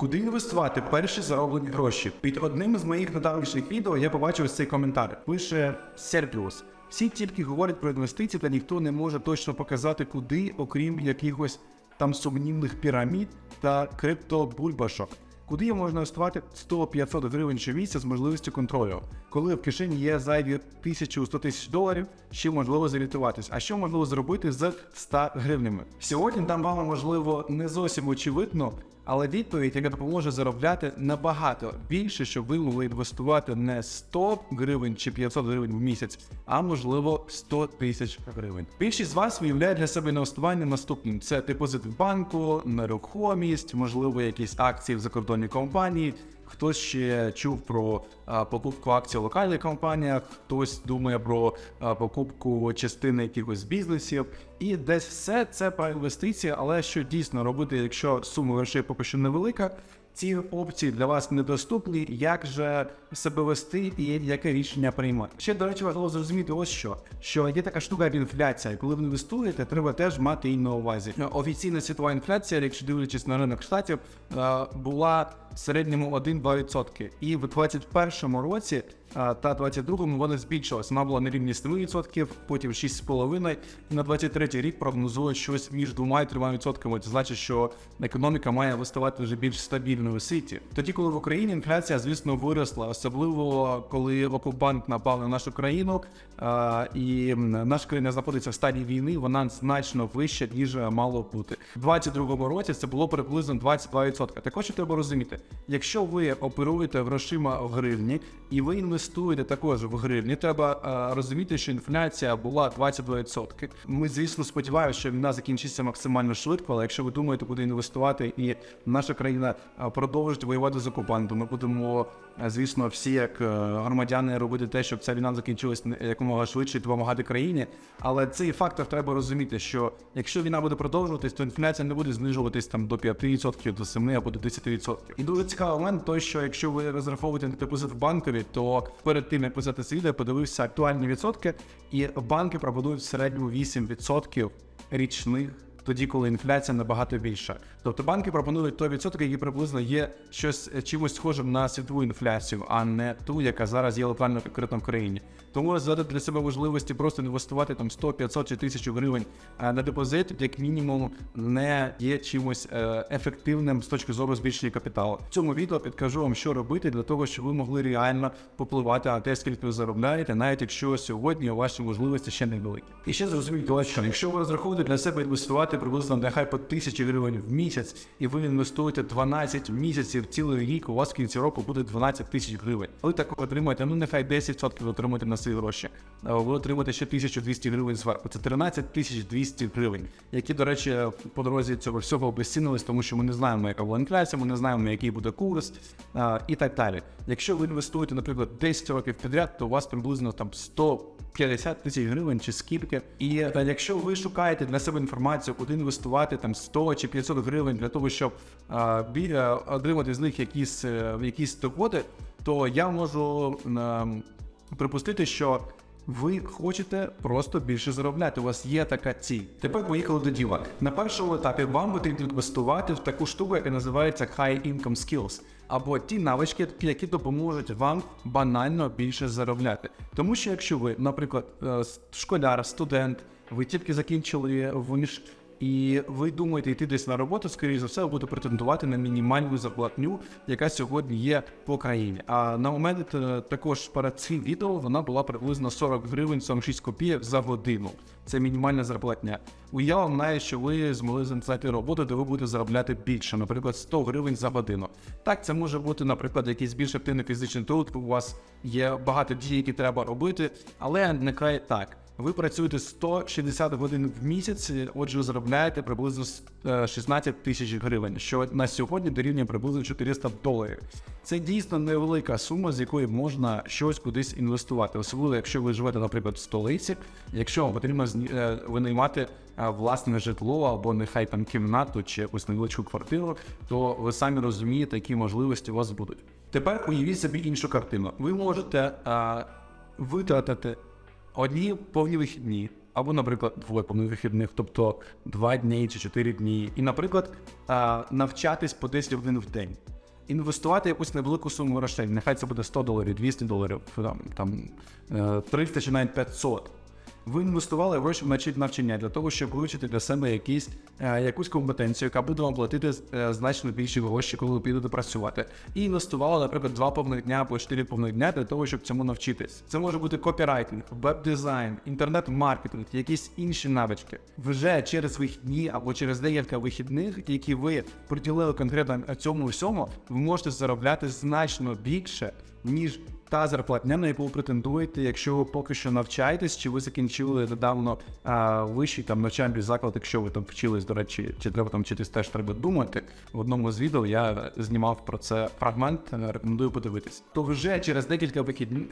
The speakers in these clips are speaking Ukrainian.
Куди інвестувати перші зароблені гроші? Під одним із моїх недавніших відео я побачив цей коментар. Пише Серпіус. Всі тільки говорять про інвестиції, та ніхто не може точно показати, куди, окрім якихось там сумнівних пірамід та криптобульбашок. Куди можна інвестувати 100-500 гривень щомісяця з можливістю контролю, коли в кишені є зайві 1000-100 тисяч доларів, ще можливо зорієнтуватись. А що можливо зробити з 100 гривнями? Сьогодні там вам можливо не зовсім очевидно, але відповідь, яка допоможе заробляти набагато більше, щоб ви могли інвестувати не 100 гривень чи 500 гривень в місяць, а можливо 100 тисяч гривень. Більшість з вас виявляє для себе інвестування наступним: це депозит в банку, нерухомість, можливо, якісь акції в закордонній компанії. Хтось ще чув про покупку акцій локальних компаніях, хтось думає про покупку частини якихось бізнесів. І десь все це про інвестиції, але що дійсно робити, якщо сума грошей поки що невелика, ці опції для вас недоступні, як же себе вести і яке рішення приймати. Ще, до речі, важливо зрозуміти ось що, що є така штука як інфляція. Коли ви інвестуєте, треба теж мати її на увазі. Офіційна світова інфляція, якщо дивлячись на ринок штатів, була середньому 1-2%. І в 2021 році та 22-му вона збільшилась. Вона була на рівні 7%, потім 6,5%. І на 23-й рік прогнозують щось між 2 і 3%. Це значить, що економіка має ставати вже більш стабільною у світі. Тоді, коли в Україні інфляція, звісно, виросла, особливо коли окупант напав на нашу країну, і наша країна знаходиться в стадії війни, вона значно вища, ніж мало бути. У 22-му році це було приблизно 22%. Також треба розуміти, якщо ви оперуєте грошима в гривні і ви інвестуєте також в гривні, треба а, розуміти, що інфляція була 22%. Ми, звісно, сподіваємося, що війна закінчиться максимально швидко, але якщо ви думаєте, куди інвестувати, і наша країна продовжить воювати з окупантом, ми будемо, звісно, всі як е, громадяни робити те, щоб ця війна закінчилась якомога швидше і допомагати країні. Але цей фактор треба розуміти, що якщо війна буде продовжуватись, то інфляція не буде знижуватись там до 5%, до 7% або до 10%. І дуже цікавий момент, той, що якщо ви розраховуєте депозит в банкові, то перед тим як писати це відео, подивився актуальні відсотки, і банки пропонують в середньому 8% річних. Тоді, коли інфляція набагато більша, тобто банки пропонують той відсоток, який приблизно є щось е, чимось схожим на світову інфляцію, а не ту, яка зараз є локально конкретно в країні. Тому задати для себе можливості просто інвестувати там 100, 500 чи 1000 гривень е, на депозит, як мінімум, не є чимось е, ефективним з точки зору збільшення капіталу. В цьому відео підкажу вам, що робити для того, щоб ви могли реально попливати на те, скільки ви заробляєте, навіть якщо сьогодні ваші можливості ще не великі. І ще зрозумійте, що якщо ви розраховуєте для себе інвестувати приблизно нехай по 1000 гривень в місяць, і ви інвестуєте 12 місяців цілий рік, у вас в кінці року буде 12 тисяч гривень. Ви так отримаєте, ну нехай 10% ви отримаєте на свої гроші. Ви отримаєте ще 1200 гривень зверху. Це 13 тисяч 200 гривень, які, до речі, по дорозі цього всього обезцінились, тому що ми не знаємо, яка була інфляція, ми не знаємо, який буде курс і так далі. Якщо ви інвестуєте, наприклад, 10 років підряд, то у вас приблизно там 150 тисяч гривень чи скільки. І якщо ви шукаєте для себе інформацію, куди інвестувати там 100 чи 500 гривень для того, щоб а, бі, а, отримати з них якісь, е, якісь доходи, то я можу а, припустити, що ви хочете просто більше заробляти. У вас є така ціль. Тепер поїхали до діла. На першому етапі вам потрібно інвестувати в таку штуку, яка називається High Income Skills, або ті навички, які допоможуть вам банально більше заробляти. Тому що якщо ви, наприклад, е, школяр, студент, ви тільки закінчили виш. І ви думаєте йти десь на роботу, скоріше за все, ви будете претендувати на мінімальну зарплатню, яка сьогодні є по країні. А на момент е, також перед цим відео вона була приблизно 40 гривень 46 копійок за годину. Це мінімальна зарплатня. Уява має, що ви змогли знайти роботу, де ви будете заробляти більше, наприклад, 100 гривень за годину. Так, це може бути, наприклад, якийсь більш активний фізичний труд. У вас є багато дій, які треба робити, але нехай так. Ви працюєте 160 годин в місяць, отже, заробляєте приблизно е, 16 тисяч гривень, що на сьогодні дорівнює приблизно 400 доларів. Це дійсно невелика сума, з якої можна щось кудись інвестувати, особливо якщо ви живете, наприклад, в столиці, якщо вам потрібно е, винаймати е, власне житло або нехай там кімнату чи якусь невеличку квартиру, то ви самі розумієте, які можливості у вас будуть. Тепер уявіть собі іншу картину. Ви можете е, витратити одні повні вихідні, або, наприклад, двоє повних вихідних, тобто два дні чи чотири дні, і, наприклад, навчатись по 10 годин в день. інвестувати якусь невелику суму грошей. Нехай це буде 100 доларів, 200 доларів, там, там е, 300 чи навіть 500. Ви інвестували гроші в навчання для того, щоб вивчити для себе якісь, е, якусь компетенцію, яка буде вам платити е, значно більші гроші, коли ви підете працювати. І інвестували, наприклад, два повних дня або чотири повних дня для того, щоб цьому навчитись. Це може бути копірайтинг, веб-дизайн, інтернет-маркетинг, якісь інші навички. Вже через вихідні або через декілька вихідних, які ви приділили конкретно цьому всьому, ви можете заробляти значно більше, ніж та зарплатня, на яку ви претендуєте, якщо ви поки що навчаєтесь, чи ви закінчили недавно а, вищий там навчальний заклад, якщо ви там вчились, до речі, чи треба там вчитись, теж треба думати. В одному з відео я знімав про це фрагмент, е, рекомендую подивитись. То вже через декілька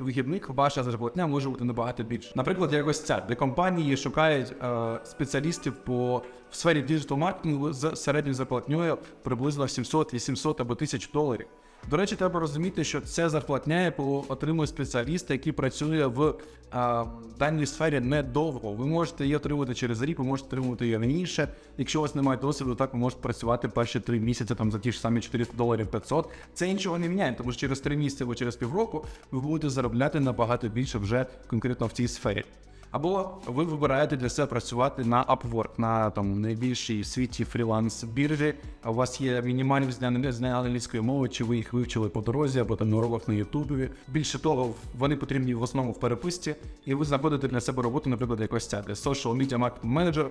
вихідних ваша зарплатня може бути набагато більше. Наприклад, якось ця, де компанії шукають е, спеціалістів по в сфері діджитал-маркетингу з середньою зарплатнею приблизно 700, 800 або 1000 доларів. До речі, треба розуміти, що це зарплатня, яку отримує спеціаліст, який працює в а, даній сфері недовго. Ви можете її отримати через рік, ви можете отримувати її раніше. Якщо у вас немає досвіду, так ви можете працювати перші три місяці там за ті ж самі 400 доларів 500. Це нічого не міняє, тому що через три місяці або через півроку ви будете заробляти набагато більше вже конкретно в цій сфері. Або ви вибираєте для себе працювати на Upwork, на там найбільшій світі фріланс біржі. У вас є мінімальні знання англійської мови, чи ви їх вивчили по дорозі, або там на уроках на Ютубі. Більше того, вони потрібні в основному в переписці, і ви знаходите для себе роботу, наприклад, якось ця для social media marketing manager,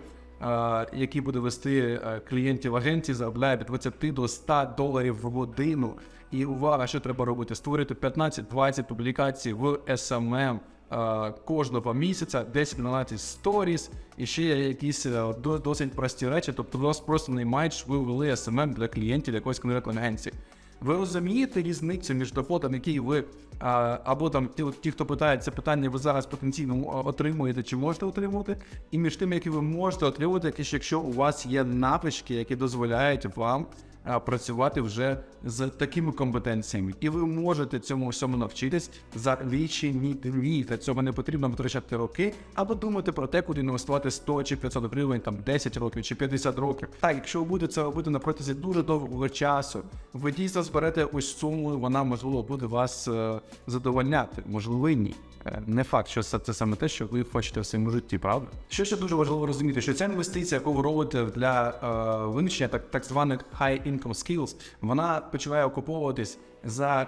е, який буде вести е, клієнтів агенції, заробляє від 20 до 100 доларів в годину. І увага, що треба робити? Створити 15-20 публікацій в SMM, кожного місяця 10-12 сторіс і ще є якісь е, досить прості речі. Тобто у вас просто наймають, що ви ввели SMM для клієнтів якоїсь конкретної агенції. Ви розумієте різницю між доходом, який ви або там ті, хто питає це питання, ви зараз потенційно отримуєте чи можете отримувати, і між тим, які ви можете отримувати, якщо- у вас є навички, які дозволяють вам працювати вже з такими компетенціями, і ви можете цьому всьому навчитись за лічені дні. Для цього не потрібно витрачати роки або думати про те, куди інвестувати 100 чи 500 гривень, там 10 років чи 50 років. Так, якщо ви будете це робити на протязі дуже довгого часу, ви дійсно зберете ось суму, вона можливо буде вас е, задовольняти, можливо, ні. Е, Не факт, що це, саме те, що ви хочете в своєму житті, правда? Що ще дуже важливо розуміти, що ця інвестиція, яку ви робите для е, винищення так, так званих high income skills, вона починає окуповуватись за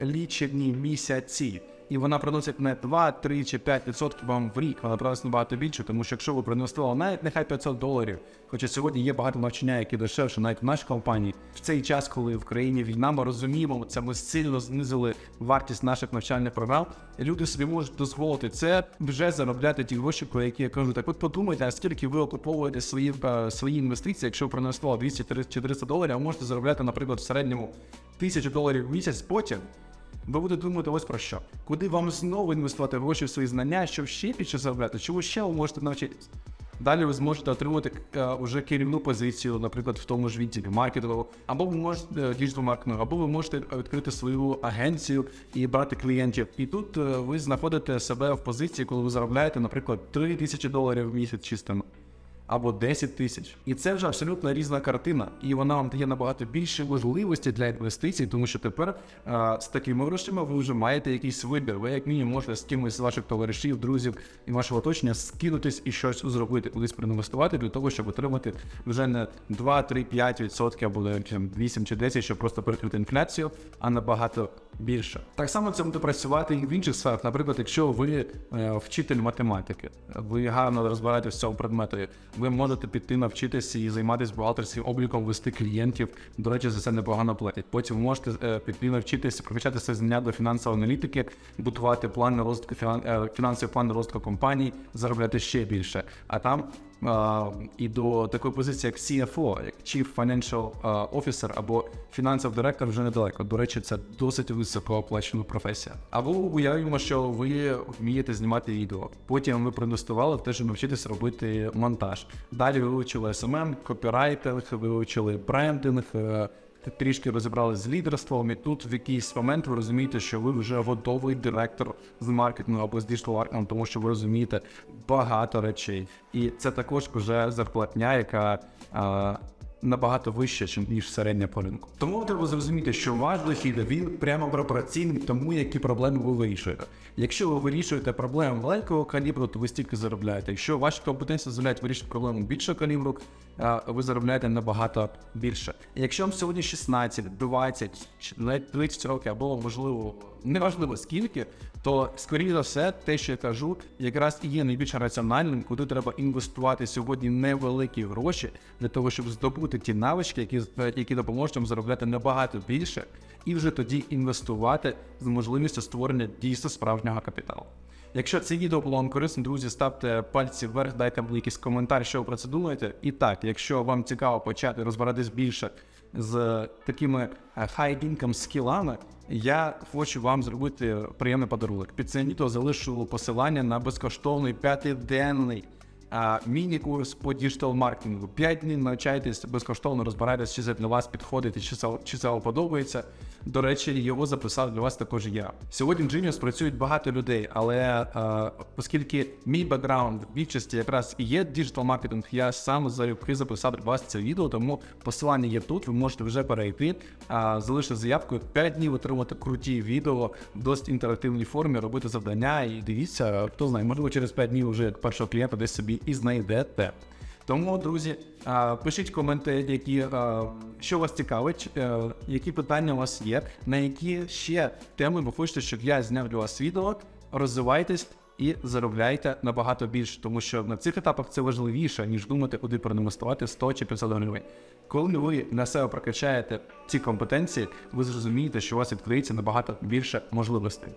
е, лічені місяці. І вона приносить не 2, 3 чи 5 відсотків вам в рік, вона приносить набагато більше, тому що якщо ви проінвестували навіть нехай 500 доларів, хоча сьогодні є багато навчання, які дешевше, навіть в нашій компанії, в цей час, коли в країні війна, ми розуміємо, це ми сильно знизили вартість наших навчальних програм. І люди собі можуть дозволити це вже заробляти ті гроші, про які я кажу. Так от подумайте, а скільки ви окуповуєте свої, е, свої інвестиції, якщо ви проінвестували 200 чи 300 доларів, а можете заробляти, наприклад, в середньому 1000 доларів в місяць потім. Ви будете думати ось про що. Куди вам знову інвестувати гроші в свої знання, щоб ще більше заробляти, чого ще ви можете навчитись. Далі ви зможете отримати е, уже керівну позицію, наприклад, в тому ж відділі маркетингу, або ви можете діджитал маркетингу, або ви можете відкрити свою агенцію і брати клієнтів. І тут е, ви знаходите себе в позиції, коли ви заробляєте, наприклад, 3 тисячі доларів в місяць чистими або 10 тисяч. І це вже абсолютно різна картина, і вона вам дає набагато більше можливості для інвестицій, тому що тепер а, з такими грошима ви вже маєте якийсь вибір. Ви як мінімум можете з кимось з ваших товаришів, друзів і вашого оточення скинутись і щось зробити, кудись проінвестувати для того, щоб отримати вже не 2, 3, 5 відсотків або навіть там 8 чи 10, щоб просто перекрити інфляцію, а набагато більше. Так само це буде працювати і в інших сферах. Наприклад, якщо ви е, вчитель математики, ви гарно розбираєтесь в цьому предметі, ви можете піти навчитися і займатися бухгалтерським обліком, вести клієнтів. До речі, за це непогано платять. Потім ви можете е, піти навчитися, прокачатися знання до фінансової аналітики, будувати план розвитку е, фінансовий план розвитку компаній, заробляти ще більше. А там і до такої позиції, як CFO, як Chief Financial Officer або фінансовий директор вже недалеко. До речі, це досить високооплачена професія. Або уявімо, що ви вмієте знімати відео. Потім ви проінвестували в те, щоб навчитися робити монтаж. Далі ви вивчили SMM, копірайтинг, ви вивчили брендинг. Трішки розібрали з лідерством, і тут в якийсь момент ви розумієте, що ви вже готовий директор з маркетингу або з діджитал маркетингу, тому що ви розумієте багато речей. І це також вже зарплатня, яка набагато вище, ніж середня по ринку. Тому треба зрозуміти, що ваш дохід він прямо пропорційний тому, які проблеми ви вирішуєте. Якщо ви вирішуєте проблему маленького калібру, то ви стільки заробляєте. Якщо ваші компетенції дозволяють вирішити проблему більшого калібру, ви заробляєте набагато більше. Якщо вам сьогодні 16, 20, чи навіть 30 років, або можливо, неважливо скільки, то скоріше за все, те, що я кажу, якраз і є найбільш раціональним, куди треба інвестувати сьогодні невеликі гроші для того, щоб здобути ті навички, які, які допоможуть вам заробляти набагато більше, і вже тоді інвестувати з можливістю створення дійсно справжнього капіталу. Якщо це відео було вам корисним, друзі, ставте пальці вверх, дайте мені якийсь коментар, що ви про це думаєте. І так, якщо вам цікаво почати розбиратись більше з такими е, high-income скілами, я хочу вам зробити приємний подарунок. Під цим відео залишу посилання на безкоштовний п'ятиденний а, міні-курс по діджитал маркетингу. П'ять днів навчайтесь безкоштовно розбирайтесь, чи це для вас підходить, чи це, чи це вам подобається. До речі, його записав для вас також я. Сьогодні в Genius працюють багато людей, але е, оскільки мій бекграунд в більшості якраз і є діджитал маркетинг, я сам залюбки записав для вас це відео, тому посилання є тут. Ви можете вже перейти, а, залишити заявку 5 днів отримати круті відео в досить інтерактивній формі, робити завдання і дивіться, хто знає, можливо, через 5 днів вже першого клієнта десь собі і знайдете. Тому, друзі, пишіть коменти, які що вас цікавить, е, які питання у вас є, на які ще теми ви хочете, щоб я зняв для вас відео. Розвивайтесь і заробляйте набагато більше, тому що на цих етапах це важливіше, ніж думати, куди проінвестувати 100 чи 500 гривень. Коли ви на себе прокачаєте ці компетенції, ви зрозумієте, що у вас відкриється набагато більше можливостей.